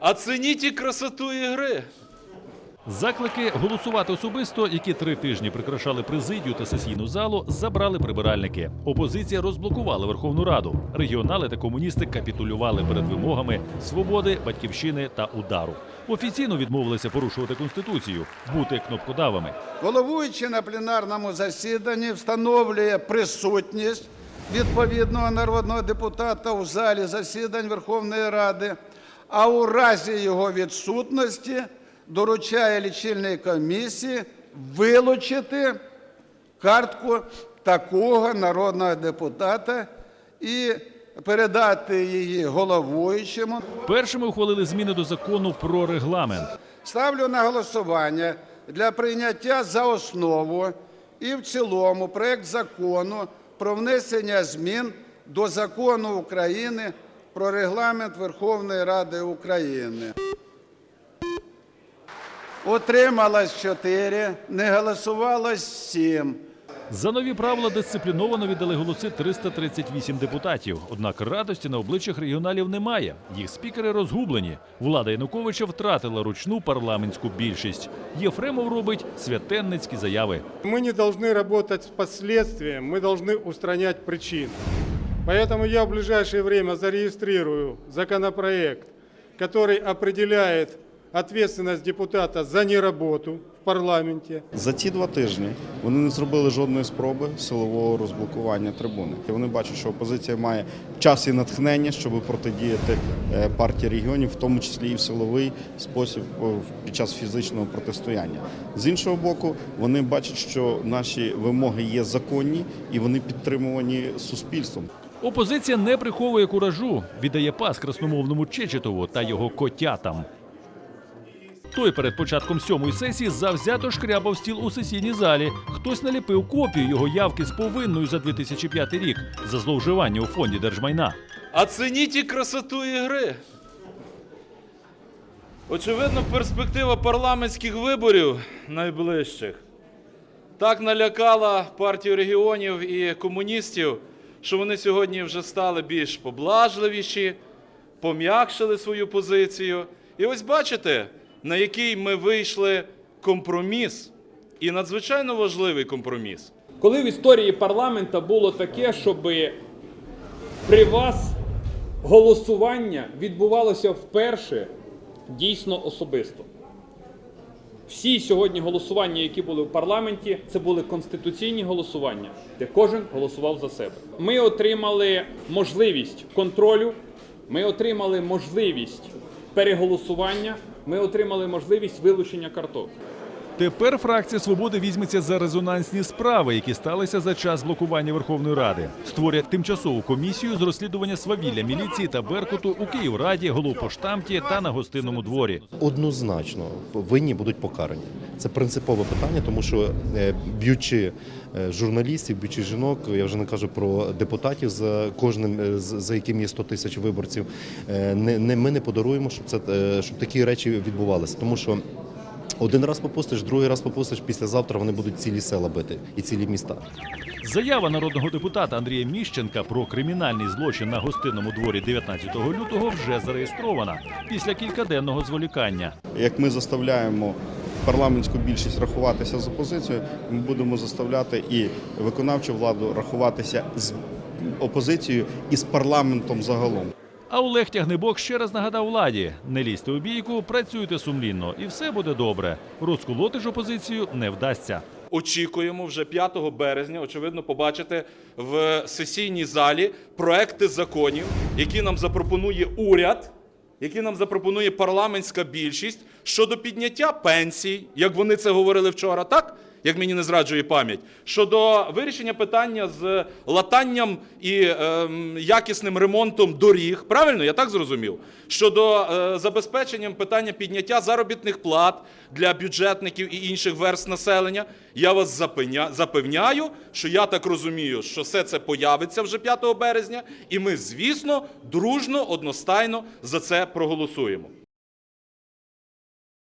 Оцініть красоту ігри. Заклики голосувати особисто, які три тижні прикрашали президію та сесійну залу, забрали прибиральники. Опозиція розблокувала Верховну Раду. Регіонали та комуністи капітулювали перед вимогами свободи, батьківщини та удару. Офіційно відмовилися порушувати конституцію, бути кнопкодавами. Головуючий на пленарному засіданні встановлює присутність відповідного народного депутата у залі засідань Верховної Ради, а у разі його відсутності доручає лічильній комісії вилучити картку такого народного депутата і передати її головуючому. Першими ухвалили зміни до закону про регламент. Ставлю на голосування для прийняття за основу і в цілому проект закону про внесення змін до закону України про регламент Верховної Ради України. Утрималось 4, не голосувалось 7. За нові правила дисципліновано віддали голоси 338 депутатів. Однак радості на обличчях регіоналів немає. Їх спікери розгублені. Влада Януковича втратила ручну парламентську більшість. Єфремов робить святенницькі заяви. Мы не должны работать с последствием, мы должны устранять причины. Поэтому я в ближайшее время зарегистрирую законопроект, который определяет ответственность депутата за неработу в парламенте. За ці два тижні вони не зробили жодної спроби силового розблокування трибуни. Вони бачать, що опозиція має час і натхнення, щоб протидіяти е, партії регіонів, в тому числі і в силовий спосіб під час фізичного протистояння. З іншого боку, вони бачать, що наші вимоги є законні і вони підтримувані суспільством. Опозиція не приховує куражу, віддає пас красномовному Чечетову та його котятам. Той перед початком сьомої сесії завзято шкрябав стіл у сесійній залі. Хтось наліпив копію його явки з повинною за 2005 рік за зловживання у фонді держмайна. Оцініть красоту ігри. Очевидно, перспектива парламентських виборів найближчих так налякала партію регіонів і комуністів, що вони сьогодні вже стали більш поблажливіші, пом'якшили свою позицію. І ось бачите, на який ми вийшли компроміс, і надзвичайно важливий компроміс. Коли в історії парламента було таке, щоб при вас голосування відбувалося вперше дійсно особисто. Всі сьогодні голосування, які були в парламенті, це були конституційні голосування, де кожен голосував за себе. Ми отримали можливість контролю, ми отримали можливість переголосування, ми отримали можливість вилучення карток. Тепер фракція свободи візьметься за резонансні справи, які сталися за час блокування Верховної Ради. Створять тимчасову комісію з розслідування свавілля міліції та Беркуту у Київраді, Головпоштамті та на гостинному дворі. Однозначно винні будуть покарані. Це принципове питання, тому що е, б'ючи е, журналістів, б'ючи жінок, я вже не кажу про депутатів за кожним е, за яким є 100 тисяч виборців. Не, ми не подаруємо, щоб це щоб такі речі відбувалися, тому що. Один раз попустиш, другий раз попустиш, післязавтра вони будуть цілі села бити і цілі міста. Заява народного депутата Андрія Міщенка про кримінальний злочин на гостинному дворі 19 лютого вже зареєстрована після кількаденного зволікання. Як ми заставляємо парламентську більшість рахуватися з опозицією, ми будемо заставляти і виконавчу владу рахуватися з опозицією і з парламентом загалом. А Олег Тягнебок ще раз нагадав владі: не лізьте у бійку, працюйте сумлінно, і все буде добре. Розколоти ж опозицію не вдасться. Очікуємо вже 5 березня, очевидно, побачити в сесійній залі проекти законів, які нам запропонує уряд, які нам запропонує парламентська більшість щодо підняття пенсій, як вони це говорили вчора, так? Як мені не зраджує пам'ять, щодо вирішення питання з латанням і ем, якісним ремонтом доріг, правильно, я так зрозумів? Щодо е, забезпеченням питання підняття заробітних плат для бюджетників і інших верст населення, я вас запевня- запевняю, що я так розумію, що все це появиться вже 5 березня, і ми, звісно, дружно, одностайно за це проголосуємо.